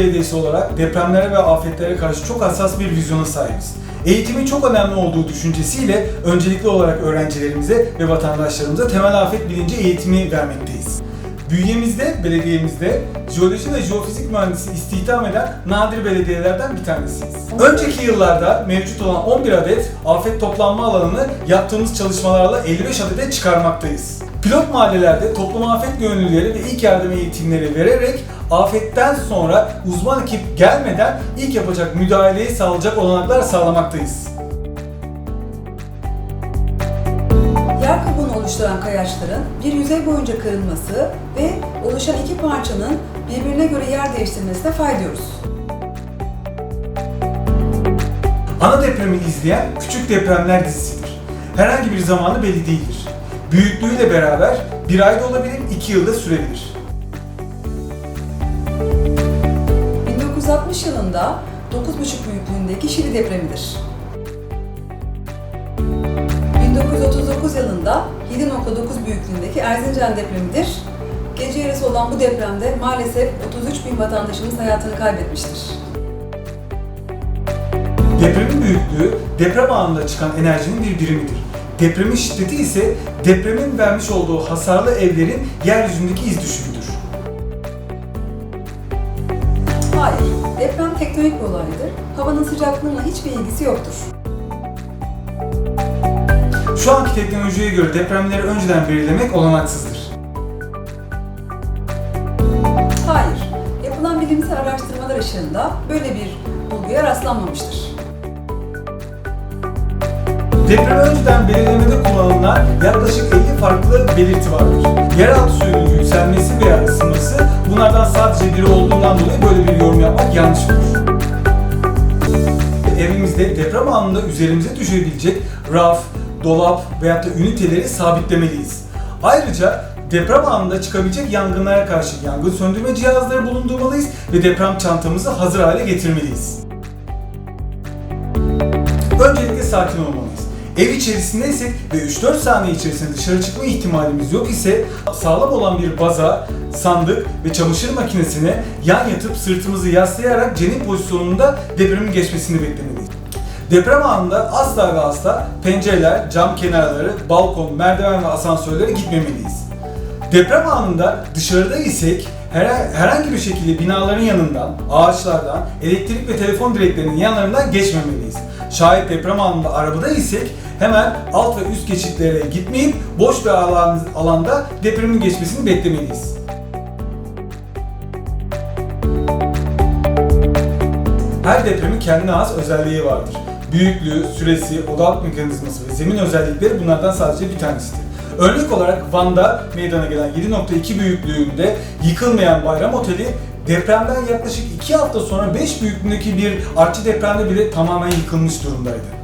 Belediyesi olarak depremlere ve afetlere karşı çok hassas bir vizyona sahibiz. Eğitimin çok önemli olduğu düşüncesiyle öncelikli olarak öğrencilerimize ve vatandaşlarımıza temel afet bilinci eğitimi vermekteyiz. Bünyemizde, belediyemizde jeoloji ve jeofizik mühendisi istihdam eden nadir belediyelerden bir tanesiyiz. Önceki yıllarda mevcut olan 11 adet afet toplanma alanını yaptığımız çalışmalarla 55 adete çıkarmaktayız. Pilot mahallelerde toplum afet gönüllüleri ve ilk yardım eğitimleri vererek afetten sonra uzman ekip gelmeden ilk yapacak müdahaleyi sağlayacak olanaklar sağlamaktayız. Yer kabuğunu oluşturan kayaçların bir yüzey boyunca kırılması ve oluşan iki parçanın birbirine göre yer değiştirmesine faydıyoruz. Ana depremi izleyen küçük depremler dizisidir. Herhangi bir zamanı belli değildir. Büyüklüğüyle beraber bir ayda olabilir, iki yılda sürebilir. 1960 yılında 9,5 büyüklüğündeki Şili depremidir. 1939 yılında 7,9 büyüklüğündeki Erzincan depremidir. Gece yarısı olan bu depremde maalesef 33 bin vatandaşımız hayatını kaybetmiştir. Depremin büyüklüğü deprem anında çıkan enerjinin bir birimidir. Depremin şiddeti ise depremin vermiş olduğu hasarlı evlerin yeryüzündeki iz düşümüdür. Hayır, deprem tektonik bir olaydır. Havanın sıcaklığıyla hiçbir ilgisi yoktur. Şu anki teknolojiye göre depremleri önceden belirlemek olanaksızdır. Hayır, yapılan bilimsel araştırmalar ışığında böyle bir bulguya rastlanmamıştır. Deprem önceden belirlemede kullanılan yaklaşık 50 farklı belirti vardır. Yeraltı suyunun yükselmesi veya ısınması bunlardan sadece biri olduğundan dolayı böyle bir yorum yapmak yanlış olur. Evimizde deprem anında üzerimize düşebilecek raf, dolap veyahut da üniteleri sabitlemeliyiz. Ayrıca deprem anında çıkabilecek yangınlara karşı yangın söndürme cihazları bulundurmalıyız ve deprem çantamızı hazır hale getirmeliyiz. Öncelikle sakin olmalıyız. Ev içerisindeysek ve 3-4 saniye içerisinde dışarı çıkma ihtimalimiz yok ise sağlam olan bir baza, sandık ve çamaşır makinesine yan yatıp sırtımızı yaslayarak cenin pozisyonunda depremin geçmesini beklemeliyiz. Deprem anında asla ve asla pencereler, cam kenarları, balkon, merdiven ve asansörlere gitmemeliyiz. Deprem anında dışarıda isek her- herhangi bir şekilde binaların yanından, ağaçlardan, elektrik ve telefon direklerinin yanlarından geçmemeliyiz. Şayet deprem anında arabada isek hemen alt ve üst geçitlere gitmeyip boş bir alan, alanda depremin geçmesini beklemeliyiz. Her depremin kendine has özelliği vardır. Büyüklüğü, süresi, odalık mekanizması ve zemin özellikleri bunlardan sadece bir tanesidir. Örnek olarak Van'da meydana gelen 7.2 büyüklüğünde yıkılmayan Bayram Oteli depremden yaklaşık 2 hafta sonra 5 büyüklüğündeki bir artçı depremde bile tamamen yıkılmış durumdaydı.